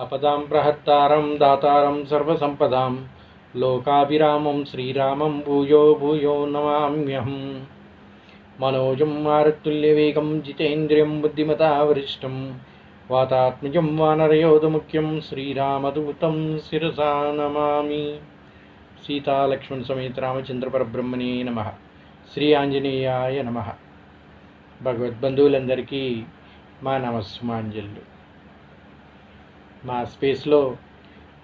అపదాం ప్రహత్తారం దాతారం సర్వసంపదాం. లోకాభిరామం శ్రీరామం భూయో భూయో నమామ్యహం. మనోజం మారుతుల్యవేగం జితేంద్రియం బుద్ధిమతావరిష్టం వాతాత్మజం వానరయోధముఖ్యం శ్రీరామదూతం శిరసా నమామి. సీతాలక్ష్మణ సమేత రామచంద్ర పరబ్రహ్మణే నమ. శ్రీ ఆంజనేయాయ నమ. భగవద్బంధువులందరికీ మా నమస్మాంజల్లు మా స్పేస్లో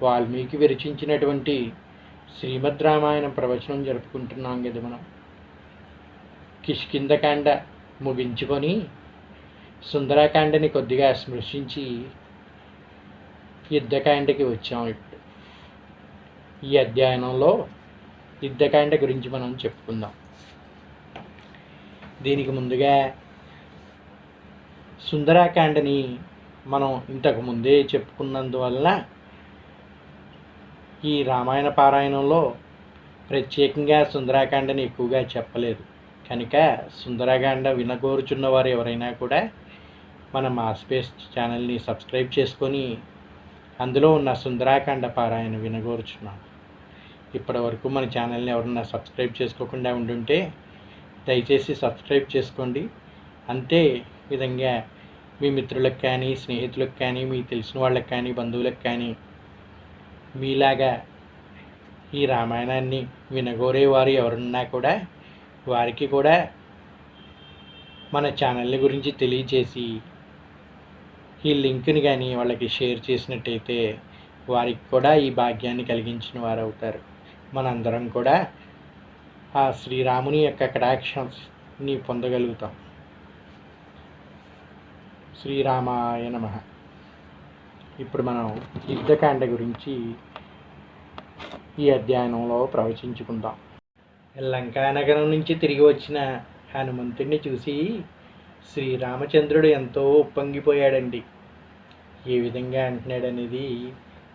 వాల్మీకి విరచించినటువంటి శ్రీమద్ రామాయణ ప్రవచనం జరుపుకుంటున్నాం కదా మనం. కిష్కిందకాండ ముగించుకొని సుందరాకాండని కొద్దిగా స్మృశించి యుద్ధకాండకి వచ్చాం ఇప్పుడు. ఈ అధ్యయనంలో యుద్ధకాండ గురించి మనం చెప్పుకుందాం. దీనికి ముందుగా సుందరాకాండని మనం ఇంతకు ముందే చెప్పుకున్నందువలన ఈ రామాయణ పారాయణంలో ప్రత్యేకంగా సుందరాకాండని ఎక్కువగా చెప్పలేదు. కనుక సుందరాకాండ వినగోరుచున్న వారు ఎవరైనా కూడా మన మాస్పేస్ ఛానల్ని సబ్స్క్రైబ్ చేసుకొని అందులో ఉన్న సుందరాకాండ పారాయణ వినగోరుచున్నాను. ఇప్పటి వరకు మన ఛానల్ని ఎవరన్నా సబ్స్క్రైబ్ చేసుకోకుండా ఉండుంటే దయచేసి సబ్స్క్రైబ్ చేసుకోండి. అంతే విధంగా మీ మిత్రులకు కానీ స్నేహితులకు కానీ మీకు తెలిసిన వాళ్ళకి కానీ బంధువులకు కానీ మీలాగా ఈ రామాయణాన్ని వినగోరే వారు ఎవరున్నా కూడా వారికి కూడా మన ఛానల్ గురించి తెలియచేసి ఈ లింక్ని కానీ వాళ్ళకి షేర్ చేసినట్టయితే వారికి కూడా ఈ భాగ్యాన్ని కలిగించిన వారు అవుతారు మనందరం కూడా ఆ శ్రీరాముని యొక్క కటాక్షని పొందగలుగుతాం. శ్రీరామాయ నమ. ఇప్పుడు మనం యుద్ధకాండ గురించి ఈ అధ్యయనంలో ప్రవచించుకుందాం. లంకానగరం నుంచి తిరిగి వచ్చిన హనుమంతుడిని చూసి శ్రీరామచంద్రుడు ఎంతో ఉప్పొంగిపోయాడండి. ఏ విధంగా అంటున్నాడనేది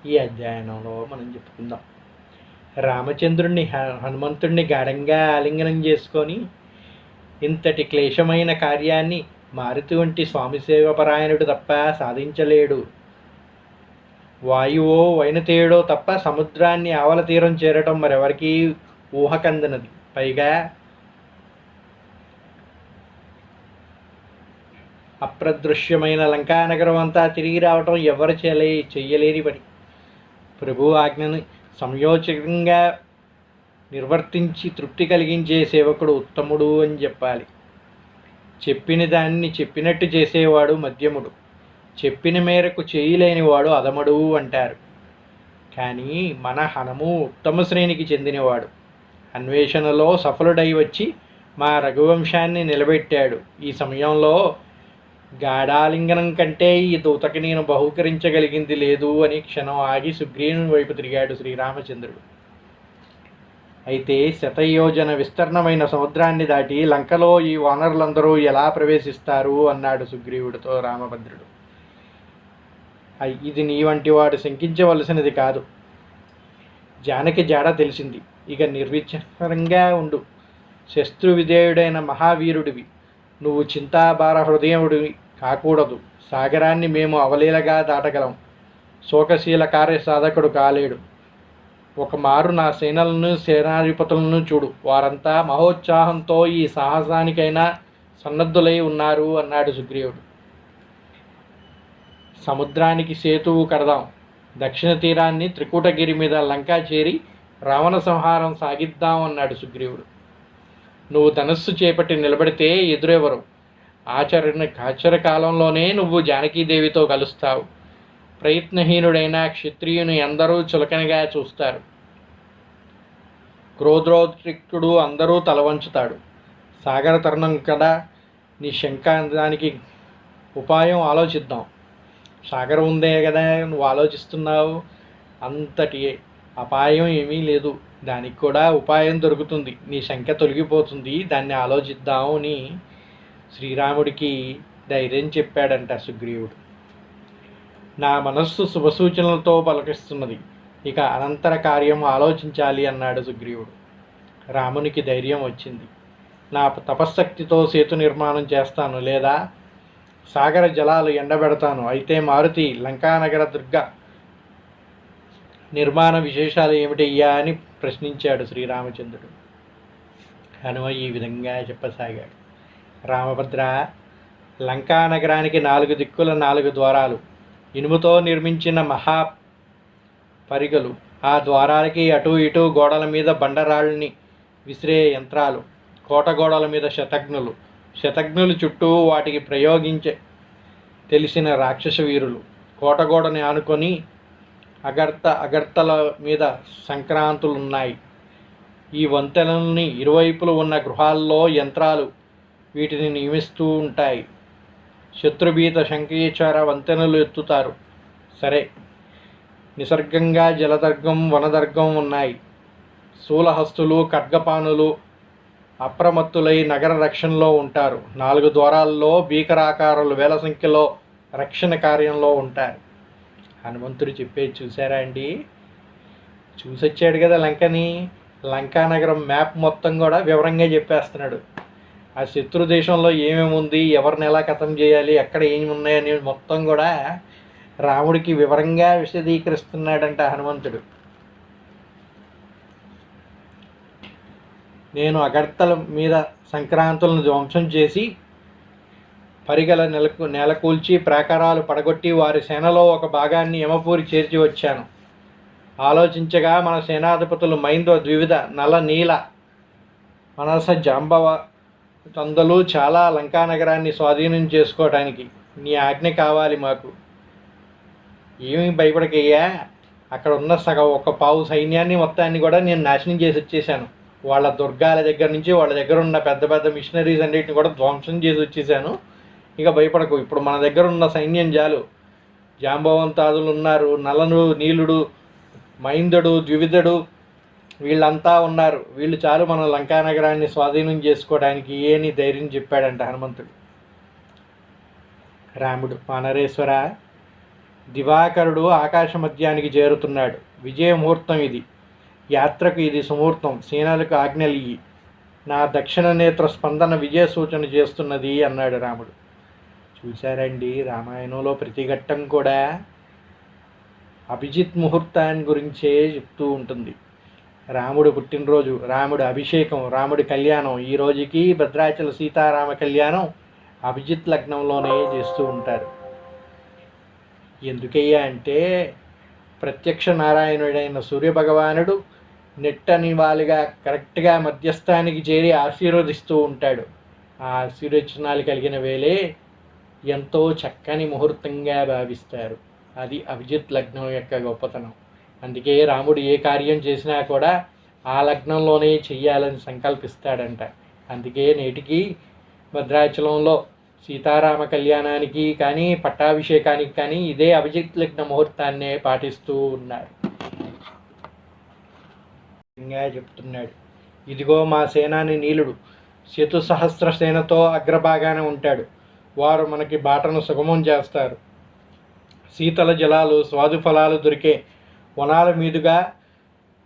ఈ అధ్యయనంలో మనం చెప్పుకుందాం. రామచంద్రుడిని హనుమంతుణ్ణి హనుమంతుడిని గాఢంగా ఆలింగనం చేసుకొని ఇంతటి క్లేశమైన కార్యాన్ని మారుతి వంటి స్వామి సేవపరాయణుడు తప్ప సాధించలేడు. వాయువో వైనతేయుడో తప్ప సముద్రాన్ని ఆవల తీరం చేరటం మరెవరికీ ఊహకందనది. పైగా అప్రదృశ్యమైన లంకానగరం అంతా తిరిగి రావటం ఎవరు చేయలే చెయ్యలేని పని. ప్రభు ఆజ్ఞను సంయోచకంగా నిర్వర్తించి తృప్తి కలిగించే సేవకుడు ఉత్తముడు అని చెప్పాలి. చెప్పిన దాన్ని చెప్పినట్టు చేసేవాడు మధ్యముడు చెప్పిన మేరకు చేయలేనివాడు అధముడు అంటారు. కానీ మన హనము ఉత్తమ శ్రేణికి చెందినవాడు. అన్వేషణలో సఫలుడై వచ్చి మా రఘువంశాన్ని నిలబెట్టాడు. ఈ సమయంలో గాఢాలింగనం కంటే ఈ దూతకి నేను బహుకరించగలిగింది లేదు అని క్షణం ఆగి సుగ్రీవుని వైపు తిరిగాడు శ్రీరామచంద్రుడు. అయితే శతయోజన విస్తీర్ణమైన సముద్రాన్ని దాటి లంకలో ఈ వానరులందరూ ఎలా ప్రవేశిస్తారు? అన్నాడు సుగ్రీవుడితో రామభద్రుడు. ఇది నీ వంటి వాడు శంకించవలసినది కాదు. జానకి జాడ తెలిసింది. ఇక నిర్విచారంగా ఉండు. శస్త్రు విధేయుడైన మహావీరుడివి. నువ్వు చింతాభార హృదయముడివి కాకూడదు. సాగరాన్ని మేము అవలీలగా దాటగలం. శోకశీల కార్య సాధకుడు కాలేడు. ఒక మారు నా సేనలను సేనాధిపతులను చూడు. వారంతా మహోత్సాహంతో ఈ సాహసానికైనా సన్నద్ధులై ఉన్నారు అన్నాడు సుగ్రీవుడు. సముద్రానికి సేతువు కడదాం. దక్షిణ తీరాన్ని త్రికూటగిరి మీద లంకా చేరి రావణ సంహారం సాగిద్దాం అన్నాడు సుగ్రీవుడు. నువ్వు ధనస్సు చేపట్టి నిలబడితే ఎదురెవరు? ఆచరణ ఆచర కాలంలోనే నువ్వు జానకీదేవితో కలుస్తావు. ప్రయత్నహీనుడైన క్షత్రియుని అందరూ చులకనగా చూస్తారు. క్రోధోద్రిక్తుడు అందరూ తలవంచుతాడు సాగర తరుణం కదా నీ శంక దానికి ఉపాయం ఆలోచిద్దాం. సాగరం ఉందే కదా నువ్వు ఆలోచిస్తున్నావు. అంతటి అపాయం ఏమీ లేదు. దానికి కూడా ఉపాయం దొరుకుతుంది. నీ శంక తొలగిపోతుంది. దాన్ని ఆలోచిద్దాం అని శ్రీరాముడికి ధైర్యం చెప్పాడంట సుగ్రీవుడు. నా మనస్సు శుభసూచనలతో పలకిస్తున్నది ఇక అనంతర కార్యం ఆలోచించాలి అన్నాడు సుగ్రీవుడు. రామునికి ధైర్యం వచ్చింది. నా తపశ్శక్తితో సేతు నిర్మాణం చేస్తాను లేదా? సాగర జలాలు ఎండబెడతాను. అయితే మారుతి లంకానగర దుర్గ నిర్మాణ విశేషాలు ఏమిటయ్యా అని ప్రశ్నించాడు శ్రీరామచంద్రుడు. హనుమ ఈ విధంగా చెప్పసాగాడు. రామభద్ర లంకా నగరానికి నాలుగు దిక్కుల నాలుగు ద్వారాలు ఇనుముతో నిర్మించిన మహా పరిగలు. ఆ ద్వారాలకి అటు ఇటు గోడల మీద బండరాళ్ళని విసిరే యంత్రాలు కోట గోడల మీద శతఘ్నులు శతఘ్నులు చుట్టూ వాటికి ప్రయోగించే తెలిసిన రాక్షస వీరులు. కోటగోడని ఆనుకొని అగర్త అగర్తల మీద సంక్రాంతులున్నాయి. ఈ వంతెనల్ని ఇరువైపులు ఉన్న గృహాల్లో యంత్రాలు వీటిని నియమిస్తూ ఉంటాయి. శత్రుభీత శంఖీచార వంతెనలు ఎత్తుతారు. సరే నిసర్గంగా జలదర్గం వనదర్గం ఉన్నాయి. శూలహస్తులు ఖడ్గపానులు అప్రమత్తులై నగర రక్షణలో ఉంటారు. నాలుగు ద్వారాల్లో భీకరాకారులు వేల సంఖ్యలో రక్షణ కార్యంలో ఉంటారు. హనుమంతుడు చెప్పేది చూసారా అండి? చూసొచ్చాడు కదా లంకని. లంకా నగరం మ్యాప్ మొత్తం కూడా వివరంగా చెప్పేస్తున్నాడు. ఆ శత్రు దేశంలో ఏమేమి ఉంది ఎవరిని ఎలా కథం చేయాలి ఎక్కడ ఏమి ఉన్నాయని మొత్తం కూడా రాముడికి వివరంగా విశదీకరిస్తున్నాడంట హనుమంతుడు. నేను అగర్తల మీద సంక్రాంతులను ధ్వంసం చేసి పరిగల నెలకు నెలకూల్చి ప్రాకారాలు పడగొట్టి వారి సేనలో ఒక భాగాన్ని యమపూరి చేర్చి వచ్చాను. ఆలోచించగా మన సేనాధిపతులు మైందో ద్వివిధ నల నీల మనస జాంబవ తొందలు చాలా లంకా నగరాన్ని స్వాధీనం చేసుకోవడానికి నీ ఆజ్ఞ కావాలి మాకు. ఏమి భయపడకయ్యా. అక్కడ ఉన్న సగం ఒక పావు సైన్యాన్ని మొత్తాన్ని కూడా నేను నాశనం చేసి వచ్చేసాను. వాళ్ళ దుర్గాల దగ్గర నుంచి వాళ్ళ దగ్గర ఉన్న పెద్ద పెద్ద మిషనరీస్ అన్నిటిని కూడా ధ్వంసం చేసి వచ్చేసాను. ఇక భయపడకు. ఇప్పుడు మన దగ్గర ఉన్న సైన్యం చాలు. జాంబవంతాదులు ఉన్నారు. నలను నీలుడు మైందుడు ద్వివిధుడు వీళ్ళంతా ఉన్నారు. వీళ్ళు చాలు మన లంకా నగరాన్ని స్వాధీనం చేసుకోవడానికి ఏని ధైర్యం చెప్పాడంట హనుమంతుడు. రాముడు వానరేశ్వర దివాకరుడు ఆకాశ మధ్యానికి చేరుతున్నాడు. విజయముహూర్తం ఇది. యాత్రకు ఇది సుముహూర్తం. సేనలకు ఆజ్ఞలియ్యి. నా దక్షిణ నేత్ర స్పందన విజయ సూచన చేస్తున్నది అన్నాడు రాముడు. చూశారండి రామాయణంలో ప్రతి ఘట్టం కూడా అభిజిత్ ముహూర్తాన్ని గురించే చెప్తూ ఉంటుంది. రాముడు పుట్టినరోజు రాముడు అభిషేకం రాముడి కళ్యాణం ఈ రోజుకి భద్రాచల సీతారామ కళ్యాణం అభిజిత్ లగ్నంలోనే చేస్తూ ఉంటారు. ఎందుకయ్యా అంటే ప్రత్యక్ష నారాయణుడైన సూర్యభగవానుడు నెట్టని వాలిగా కరెక్ట్గా మధ్యస్థానికి చేరి ఆశీర్వదిస్తూ ఉంటాడు. ఆ ఆశీర్వచనాలు కలిగిన వేలే ఎంతో చక్కని ముహూర్తంగా భావిస్తారు. అది అభిజిత్ లగ్నం యొక్క గొప్పతనం. అందుకే రాముడు ఏ కార్యం చేసినా కూడా ఆ లగ్నంలోనే చెయ్యాలని సంకల్పిస్తాడంట. అందుకే నేటికి భద్రాచలంలో సీతారామ కళ్యాణానికి కానీ పట్టాభిషేకానికి కానీ ఇదే అభిజిత్ లగ్న ముహూర్తాన్నే పాటిస్తూ ఉన్నారు. చెప్తున్నాడు. ఇదిగో మా సేనాని నీలుడు. శతు సహస్ర సేనతో అగ్రభాగానే ఉంటాడు. వారు మనకి బాటను సుగమం చేస్తారు. శీతల జలాలు స్వాదు ఫలాలు దొరికే వనాల మీదుగా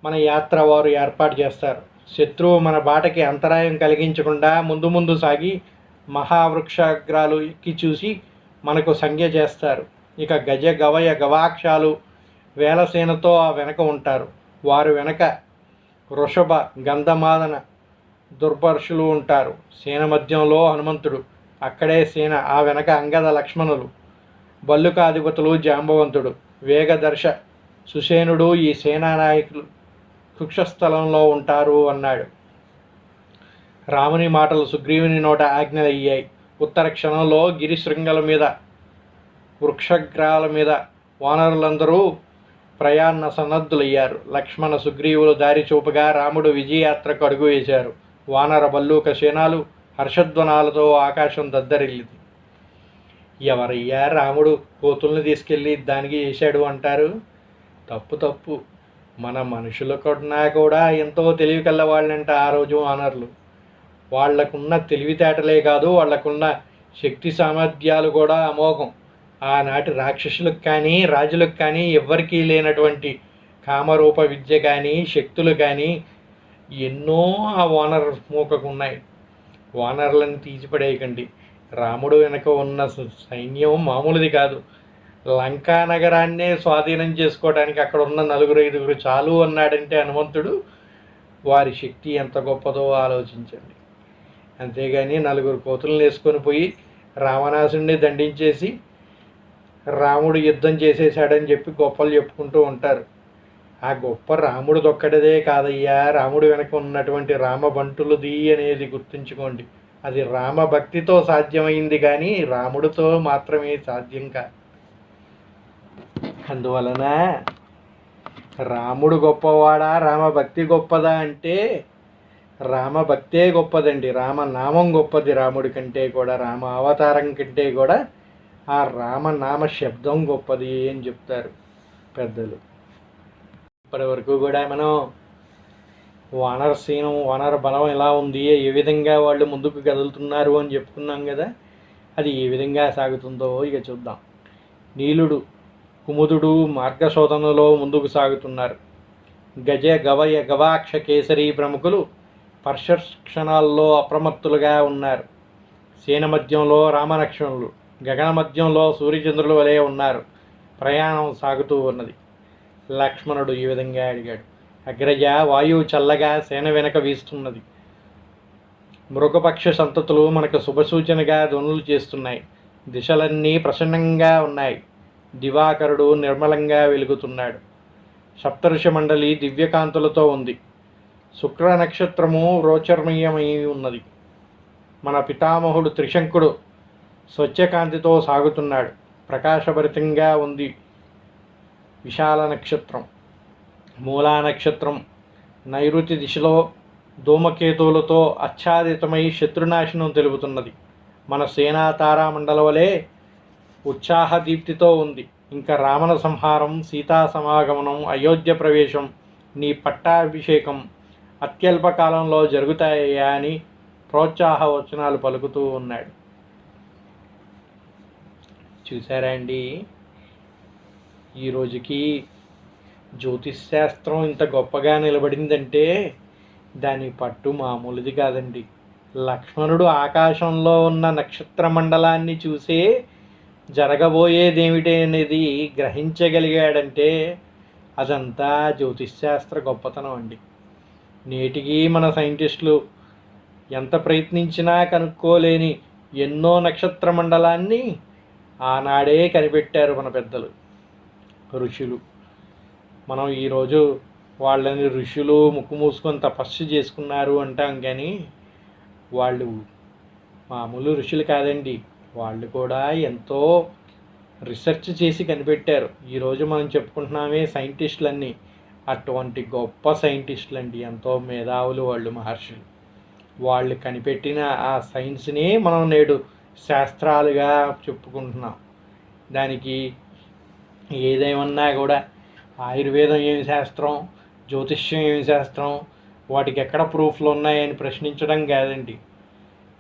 మన యాత్ర వారు ఏర్పాటు చేస్తారు. శత్రువు మన బాటకి అంతరాయం కలిగించకుండా ముందు ముందు సాగి మహావృక్షాగ్రాలు ఎక్కి చూసి మనకు సంజ్ఞ చేస్తారు. ఇక గజ గవయ గవాక్షాలు వేలసేనతో ఆ వెనక ఉంటారు. వారు వెనక వృషభ గంధమాదన దుర్భర్షులు ఉంటారు. సేన మధ్యంలో హనుమంతుడు అక్కడే సేన ఆ వెనక అంగద లక్ష్మణులు బల్లుకాధిపతులు జాంబవంతుడు వేగదర్శ సుసేనుడు ఈ సేనానాయకులు కుక్షస్థలంలో ఉంటారు అన్నాడు. రాముని మాటలు సుగ్రీవుని నోట ఆజ్ఞలయ్యాయి. ఉత్తర క్షణంలో గిరి శృంగల మీద వృక్షగ్రాల మీద వానరులందరూ ప్రయాణ సన్నద్ధులయ్యారు. లక్ష్మణ సుగ్రీవులు దారి చూపగా రాముడు విజయయాత్రకు అడుగు వేశారు. వానర బల్లూక సేనాలు హర్షధ్వనాలతో ఆకాశం దద్దరిల్లింది. ఎవరయ్యా రాముడు? కోతుల్ని తీసుకెళ్ళి దానికి చేశాడు అంటారు? తప్పు తప్పు. మన మనుషుల కన్నా కూడా ఎంతో తెలివి కల్ల వాళ్ళంట ఆ రోజు వానరులు. వాళ్ళకున్న తెలివితేటలే కాదు వాళ్ళకున్న శక్తి సామర్థ్యాలు కూడా అమోఘం. ఆనాటి రాక్షసులకు కానీ రాజులకు కానీ ఎవ్వరికీ లేనటువంటి కామరూప విద్య కానీ శక్తులు కానీ ఎన్నో ఆ వానర్ మూకకు ఉన్నాయి. వానర్లను తీసిపడేయకండి. రాముడు వెనక ఉన్న స- సైన్యం మామూలుది కాదు. లంకా నగరాన్నే స్వాధీనం చేసుకోవడానికి అక్కడ ఉన్న నలుగురు ఐదుగురు చాలు అన్నాడంటే హనుమంతుడు వారి శక్తి ఎంత గొప్పదో ఆలోచించండి. అంతేగాని నలుగురు కోతులను వేసుకొని పోయి రావణాసుడిని దండించేసి రాముడు యుద్ధం చేసేసాడని చెప్పి గొప్పలు చెప్పుకుంటూ ఉంటారు. ఆ గొప్ప రాముడు దొక్కడదే కాదయ్యా. రాముడు వెనక ఉన్నటువంటి రామబంటులది అనేది గుర్తుంచుకోండి. అది రామ భక్తితో సాధ్యమైంది కానీ రాముడితో మాత్రమే సాధ్యం కాదు. అందువలన రాముడు గొప్పవాడా? రామభక్తి గొప్పదా అంటే రామభక్తే గొప్పదండి. రామనామం గొప్పది రాముడి కంటే కూడా రామ అవతారం కంటే కూడా ఆ రామనామ శబ్దం గొప్పది అని చెప్తారు పెద్దలు. ఇప్పటి వరకు కూడా మనం వానర సీనం వానర బలం ఎలా ఉంది ఏ విధంగా వాళ్ళు ముందుకు కదులుతున్నారు అని చెప్పుకున్నాం కదా అది ఏ విధంగా సాగుతుందో ఇక చూద్దాం. నీలుడు కుముదుడు మార్గశోధనలో ముందుకు సాగుతున్నారు. గజ గవయ గవాక్ష కేసరి ప్రముఖులు పర్షక్షణాల్లో అప్రమత్తులుగా ఉన్నారు. సేన మధ్యంలో రామలక్ష్మణులు గగన మధ్యంలో సూర్యచంద్రుల వలె ఉన్నారు. ప్రయాణం సాగుతూ ఉన్నది. లక్ష్మణుడు ఈ విధంగా అడిగాడు. అగ్రజ వాయువు చల్లగా సేన వెనక వీస్తున్నది. మృగపక్ష సంతతులు మనకు శుభసూచనగా ధ్వనులు చేస్తున్నాయి. దిశలన్నీ ప్రసన్నంగా ఉన్నాయి. దివాకరుడు నిర్మలంగా వెలుగుతున్నాడు. సప్తఋషి మండలి దివ్యకాంతులతో ఉంది. శుక్ర నక్షత్రము రోచర్మీయమై ఉన్నది. మన పితామహుడు త్రిశంకుడు స్వచ్ఛకాంతితో సాగుతున్నాడు. ప్రకాశభరితంగా ఉంది. విశాల నక్షత్రం మూలా నక్షత్రం నైరుతి దిశలో ధూమకేతువులతో ఆచ్ఛాదితమై శత్రునాశనం తెలుపుతున్నది. మన సేనా తారామండల వలె ఉత్సాహ దీప్తితో ఉంది. ఇంకా రావణ సంహారం సీతా సమాగమనం అయోధ్య ప్రవేశం నీ పట్టాభిషేకం అత్యల్ప కాలంలో జరుగుతాయా అని ప్రోత్సాహ వచనాలు పలుకుతూ ఉన్నాడు. చూసారా అండి? ఈ రోజుకి జ్యోతిష్ శాస్త్రం ఇంత గొప్పగా నిలబడిందంటే దాని పట్టు మామూలుది కాదండి. లక్ష్మణుడు ఆకాశంలో ఉన్న నక్షత్ర మండలాన్ని చూసే జరగబోయేదేమిటి అనేది గ్రహించగలిగాడంటే అదంతా జ్యోతిష్ శాస్త్ర గొప్పతనం అండి. నేటికి మన సైంటిస్టులు ఎంత ప్రయత్నించినా కనుక్కోలేని ఎన్నో నక్షత్ర మండలాన్ని ఆనాడే కనిపెట్టారు మన పెద్దలు ఋషులు. మనం ఈరోజు వాళ్ళని ఋషులు ముక్కు మూసుకొని తపస్సు చేసుకున్నారు అంటాం కానీ వాళ్ళు మామూలు ఋషులు కాదండి. వాళ్ళు కూడా ఎంతో రీసెర్చ్ చేసి కనిపెట్టారు. ఈరోజు మనం చెప్పుకుంటున్నామే సైంటిస్టులన్నీ. అటువంటి గొప్ప సైంటిస్టులు అండి ఎంతో మేధావులు వాళ్ళు మహర్షులు. వాళ్ళు కనిపెట్టిన ఆ సైన్స్ని మనం నేడు శాస్త్రాలుగా చెప్పుకుంటున్నాం. దానికి ఏదేమన్నా కూడా ఆయుర్వేదం ఏమి శాస్త్రం జ్యోతిష్యం ఏమి శాస్త్రం వాటికి ఎక్కడ ప్రూఫ్లు ఉన్నాయని ప్రశ్నించడం కాదండి.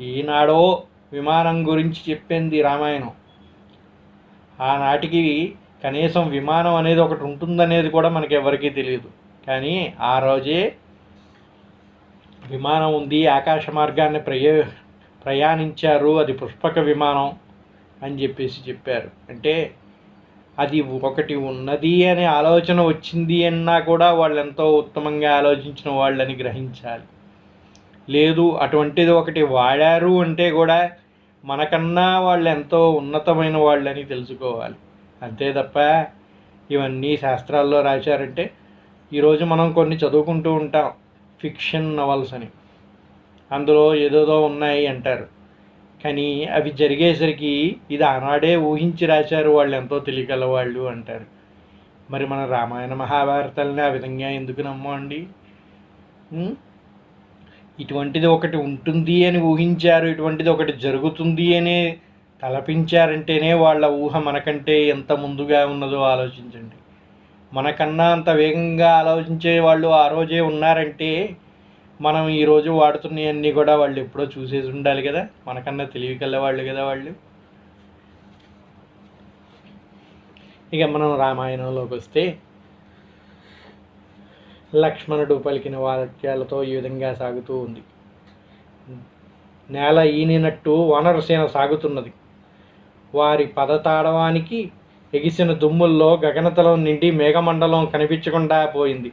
ఈనాడో విమానం గురించి చెప్పింది రామాయణం. ఆనాటికి కనీసం విమానం అనేది ఒకటి ఉంటుందనేది కూడా మనకి ఎవరికీ తెలియదు కానీ ఆ రోజే విమానం ఉంది ఆకాశ మార్గాన్ని ప్రయో ప్రయాణించారు అది పుష్పక విమానం అని చెప్పేసి చెప్పారు. అంటే అది ఒకటి ఉన్నది అనే ఆలోచన వచ్చింది అన్నా కూడా వాళ్ళు ఎంతో ఉత్తమంగా ఆలోచించిన వాళ్ళని గ్రహించాలి. లేదు అటువంటిది ఒకటి వాడారు అంటే కూడా మనకన్నా వాళ్ళు ఎంతో ఉన్నతమైన వాళ్ళని తెలుసుకోవాలి. అంతే తప్ప ఇవన్నీ శాస్త్రాల్లో రాశారంటే ఈరోజు మనం కొన్ని చదువుకుంటూ ఉంటాం. ఫిక్షన్ నవల్స్ అని. అందులో ఏదోదో ఉన్నాయి అంటారు. కానీ అవి జరిగేసరికి ఇది ఆనాడే ఊహించి రాశారు వాళ్ళు ఎంతో తెలియగల వాళ్ళు అంటారు. మరి మన రామాయణ మహాభారతాలని ఆ విధంగా ఎందుకు నమ్మండి? ఇటువంటిది ఒకటి ఉంటుంది అని ఊహించారు ఇటువంటిది ఒకటి జరుగుతుంది అనే తలపించారంటేనే వాళ్ళ ఊహ మనకంటే ఎంత ముందుగా ఉన్నదో ఆలోచించండి. మనకన్నా అంత వేగంగా ఆలోచించే వాళ్ళు ఆ రోజే ఉన్నారంటే మనం ఈరోజు వాడుతున్నవన్నీ కూడా వాళ్ళు ఎప్పుడో చూసేసి ఉండాలి కదా. మనకన్నా తెలివి వాళ్ళు కదా వాళ్ళు. ఇక మనం రామాయణంలోకి వస్తే లక్ష్మణుడు పలికిన వాక్యాలతో ఈ విధంగా సాగుతూ ఉంది. నేల ఈనినట్టు వానరసేన సాగుతున్నది. వారి పదతాడవానికి ఎగిసిన దుమ్ముల్లో గగనతలం నిండి మేఘమండలం కనిపించకుండా పోయింది.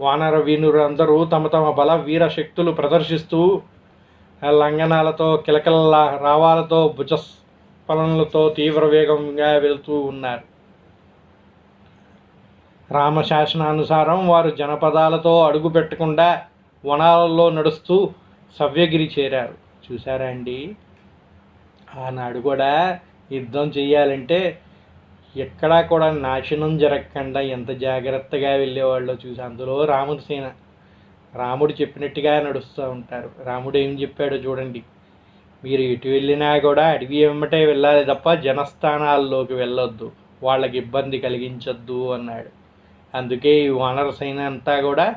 వానర వీనులందరూ తమ తమ బల వీర శక్తులు ప్రదర్శిస్తూ లంఘనాలతో కిలకల రావాలతో భుజస్ఫలనలతో తీవ్ర వేగంగా వెళుతూ ఉన్నారు. రామశాసనానుసారం వారు జనపదాలతో అడుగు పెట్టకుండా వనాలలో నడుస్తూ సవ్యగిరి చేరారు. చూసారా అండి? ఆనాడు కూడా యుద్ధం చేయాలంటే ఎక్కడా కూడా నాశనం జరగకుండా ఎంత జాగ్రత్తగా వెళ్ళేవాళ్ళో చూసి అందులో రాముడి సేన. రాముడు చెప్పినట్టుగా నడుస్తూ ఉంటారు. రాముడు ఏం చెప్పాడో చూడండి. మీరు ఎటు వెళ్ళినా కూడా అడవి వెంబటే వెళ్ళాలి తప్ప జనస్థానాల్లోకి వెళ్ళొద్దు. వాళ్ళకి ఇబ్బంది కలిగించొద్దు అన్నాడు. అందుకే ఈ వానర సైన అంతా కూడా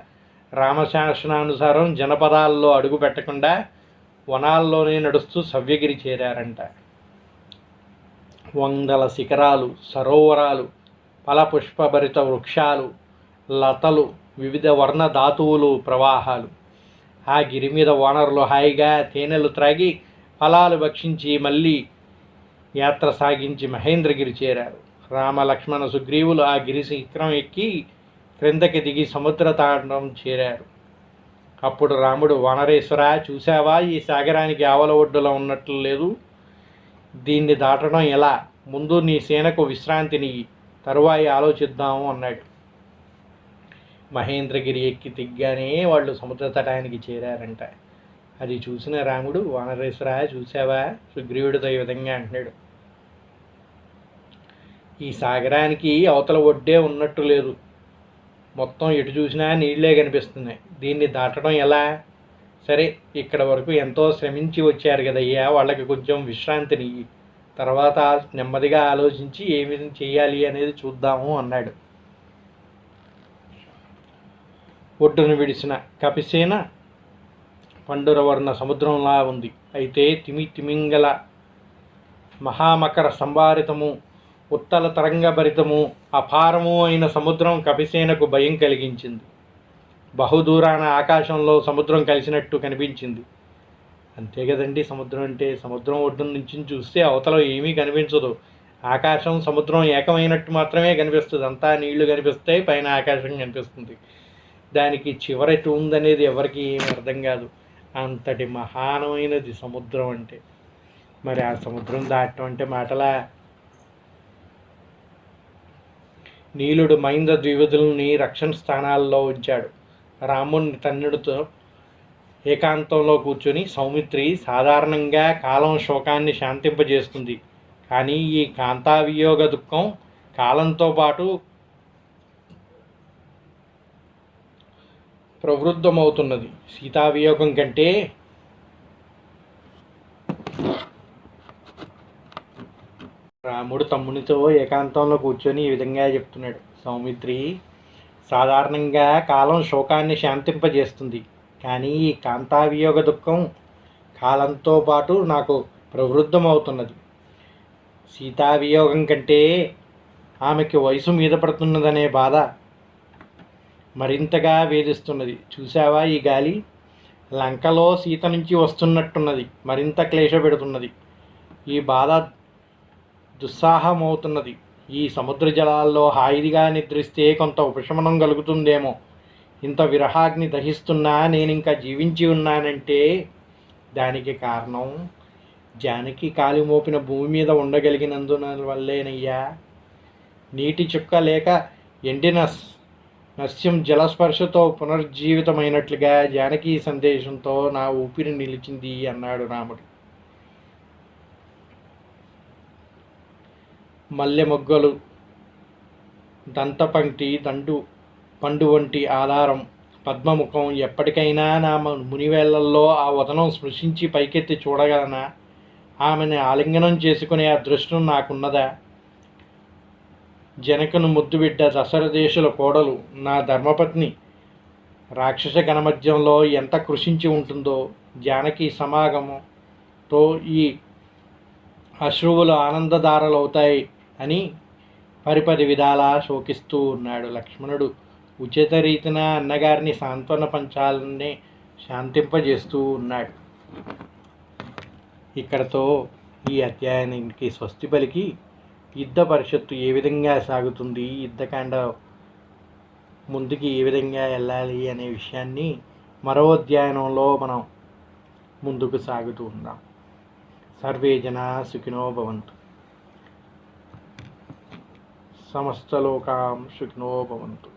రామశాసనానుసారం జనపదాల్లో అడుగు పెట్టకుండా వనాల్లోనే నడుస్తూ సవ్యగిరి చేరారంట. వందల శిఖరాలు సరోవరాలు ఫలపుష్పభరిత వృక్షాలు లతలు వివిధ వర్ణ ధాతువులు ప్రవాహాలు. ఆ గిరి మీద వానరులు హాయిగా తేనెలు త్రాగి ఫలాలు భక్షించి మళ్ళీ యాత్ర సాగించి మహేంద్రగిరి చేరారు. రామ లక్ష్మణ సుగ్రీవులు ఆ గిరి శిఖరం ఎక్కి క్రిందకి దిగి సముద్ర తాండం చేరారు. అప్పుడు రాముడు వానరేశ్వర చూసావా ఈ సాగరానికి ఆవల ఒడ్డులో ఉన్నట్లు లేదు. దీన్ని దాటడం ఎలా? ముందు నీ సేనకు విశ్రాంతిని తరువాయి ఆలోచిద్దాము అన్నాడు. మహేంద్రగిరి ఎక్కి దిగ్గానే వాళ్ళు సముద్ర తటానికి చేరారంట. అది చూసిన రాముడు వానరేశ్వర చూసావా సుగ్రీవుడితో ఈ విధంగా అంటున్నాడు. ఈ సాగరానికి అవతల ఒడ్డే ఉన్నట్టు లేదు. మొత్తం ఎటు చూసినా నీళ్ళే కనిపిస్తున్నాయి. దీన్ని దాటడం ఎలా? సరే ఇక్కడ వరకు ఎంతో శ్రమించి వచ్చారు కదయ్యా వాళ్ళకి కొంచెం విశ్రాంతిని తర్వాత నెమ్మదిగా ఆలోచించి ఏమి చేయాలి అనేది చూద్దాము అన్నాడు. ఒడ్డును విడిసిన కపిసేన పండురవర్ణ సముద్రంలా ఉంది. అయితే తిమి తిమింగల మహామకర సంభారితము ఉత్తల తరంగభరితము అపారము అయిన సముద్రం కపిసేనకు భయం కలిగించింది. బహుదూరాన ఆకాశంలో సముద్రం కలిసినట్టు కనిపించింది. అంతే కదండి సముద్రం అంటే సముద్రం ఒడ్డు నుంచి చూస్తే అవతల ఏమీ కనిపించదు. ఆకాశం సముద్రం ఏకమైనట్టు మాత్రమే కనిపిస్తుంది. అంతా నీళ్ళు కనిపిస్తాయి పైన ఆకాశం కనిపిస్తుంది. దానికి చివరటి ఉందనేది ఎవరికి ఏమి అర్థం కాదు. అంతటి మహానమైనది సముద్రం అంటే. మరి ఆ సముద్రం దాటం అంటే మాటలా? నీలుడు మహింద ద్వివిధుల్ని రక్షణ స్థానాల్లో ఉంచాడు. రాముని తన్నుడితో ఏకాంతంలో కూర్చొని సౌమిత్రి సాధారణంగా కాలం శోకాన్ని శాంతింపజేస్తుంది. కానీ ఈ కాంతావియోగ దుఃఖం కాలంతో పాటు ప్రవృద్ధమవుతున్నది సీతావియోగం కంటే రాముడు తమ్మునితో ఏకాంతంలో కూర్చొని ఈ విధంగా చెప్తున్నాడు. సౌమిత్రి సాధారణంగా కాలం శోకాన్ని శాంతింపజేస్తుంది. కానీ ఈ కాంతావియోగ దుఃఖం కాలంతో పాటు నాకు ప్రవృద్ధమవుతున్నది. సీతావియోగం కంటే ఆమెకి వయసు మీద పడుతున్నదనే బాధ మరింతగా వేధిస్తున్నది. చూసావా ఈ గాలి? లంకలో సీత నుంచి వస్తున్నట్టున్నది. మరింత క్లేశ పెడుతున్నది ఈ బాధ దుస్సాహమవుతున్నది. ఈ సముద్ర జలాల్లో హాయిగా నిద్రిస్తే కొంత ఉపశమనం కలుగుతుందేమో. ఇంత విరహాగ్ని దహిస్తున్నా నేను ఇంకా జీవించి ఉన్నానంటే దానికి కారణం జానకి కాలి మోపిన భూమి మీద ఉండగలిగినందున వల్లేనయ్యా నీటి చుక్క లేక ఎండిన నస్యం జలస్పర్శతో పునర్జీవితమైనట్లుగా జానకి సందేశంతో నా ఊపిరి నిలిచింది అన్నాడు రాముడు. మల్లె మొగ్గలు దంతపంక్తి దండు పండు వంటి ఆధారం. పద్మముఖం ఎప్పటికైనా నా మ- మునివేళ్ళల్లో ఆ వదనం స్పృశించి పైకెత్తి చూడగలనా? ఆమెను ఆలింగనం చేసుకునే అదృష్టం నాకున్నదా? జనకును ముద్దుబిడ్డ దశరథేశుల కోడలు నా ధర్మపత్ని రాక్షస గణమధ్యంలో ఎంత కృషించి ఉంటుందో జానకి సమాగమంతో ఈ అశ్రువులు ఆనందధారలవుతాయి. అని పరిపది విధాలా శోకిస్తూ ఉన్నాడు లక్ష్మణుడు. ఉచిత రీతిన అన్నగారిని సాంత్వన పంచాలనే శాంతింపజేస్తూ ఉన్నాడు. ఇక్కడతో ఈ అధ్యాయానికి స్వస్తి పలికి యుద్ధ పరిషత్తు ఏ విధంగా సాగుతుంది? యుద్ధకాండ ముందుకి ఏ విధంగా వెళ్ళాలి అనే విషయాన్ని మరో అధ్యయనంలో మనం ముందుకు సాగుతూ ఉందాం. సర్వే జనా సుఖినో భవంతు. సమస్తలోకాం సుఖినో భవంతు.